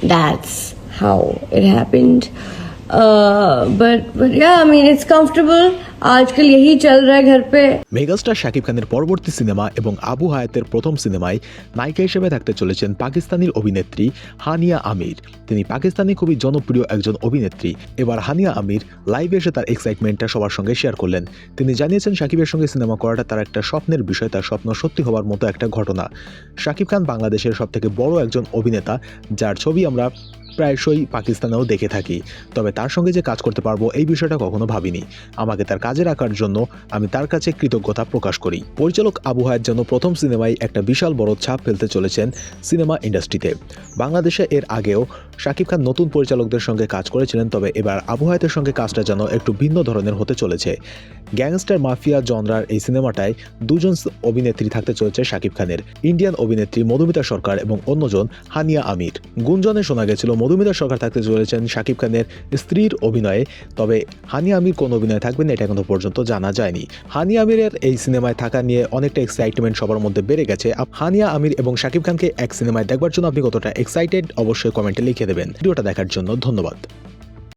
that's how it happened. Uh, but but yeah, I mean it's comfortable. আজকাল यही চল রহা ঘর পে মেগাস্টার শাকিব খানের পরবর্তী সিনেমা এবং আবু হায়াতের প্রথম সিনেমায় নায়িকা হিসেবে থাকতে চলেছেন পাকিস্তানির অভিনেত্রী হানিয়া আমির। তিনি পাকিস্তানি খুবই জনপ্রিয় একজন অভিনেত্রী। এবার হানিয়া আমির লাইভে এসে তার এক্সাইটমেন্টটা সবার সঙ্গে শেয়ার করলেন। তিনি জানিয়েছেন, শাকিবের সঙ্গে সিনেমা করাটা তার একটা স্বপ্নের বিষয়, তার স্বপ্ন সত্যি হওয়ার মতো একটা ঘটনা। শাকিব খান বাংলাদেশের সবথেকে বড় একজন অভিনেতা, যার ছবি আমরা প্রায়শই পাকিস্তানেও দেখে থাকি। তবে তার সঙ্গে যে কাজ করতে পারব এই বিষয়টা কখনো ভাবিনি। আমাকে তার কাজে রাখার জন্য আমি তার কাছে কৃতজ্ঞতা প্রকাশ করি। পরিচালক আবু হায়াত যেন প্রথম সিনেমায় একটা বিশাল বড় ছাপ ফেলতে চলেছেন সিনেমা ইন্ডাস্ট্রিতে। বাংলাদেশে এর আগেও শাকিব খান নতুন পরিচালকদের সঙ্গে কাজ করেছিলেন, তবে এবার আবু হায়াতের সঙ্গে কাজটা যেন একটু ভিন্ন ধরনের হতে চলেছে। গ্যাংস্টার মাফিয়া জনরার এই সিনেমাটায় দুজন অভিনেত্রী থাকতে চলেছে শাকিব খানের, ইন্ডিয়ান অভিনেত্রী মধুমিতা সরকার এবং অন্যজন হানিয়া আমির। গুঞ্জনে শোনা গেছিল, মধুমিতা সরকার থাকতে চলেছেন শাকিব খানের স্ত্রীর অভিনয়ে, তবে হানিয়া আমির কোন অভিনয়ে থাকবেন এটা এখনও পর্যন্ত জানা যায়নি। হানিয়া আমিরের এই সিনেমায় থাকা নিয়ে অনেকটা এক্সাইটমেন্ট সবার মধ্যে বেড়ে গেছে। হানিয়া আমির এবং শাকিব খানকে এক সিনেমায় দেখবার জন্য আপনি কতটা এক্সাইটেড অবশ্যই কমেন্টে লিখে দেবেন। ভিডিওটা দেখার জন্য ধন্যবাদ।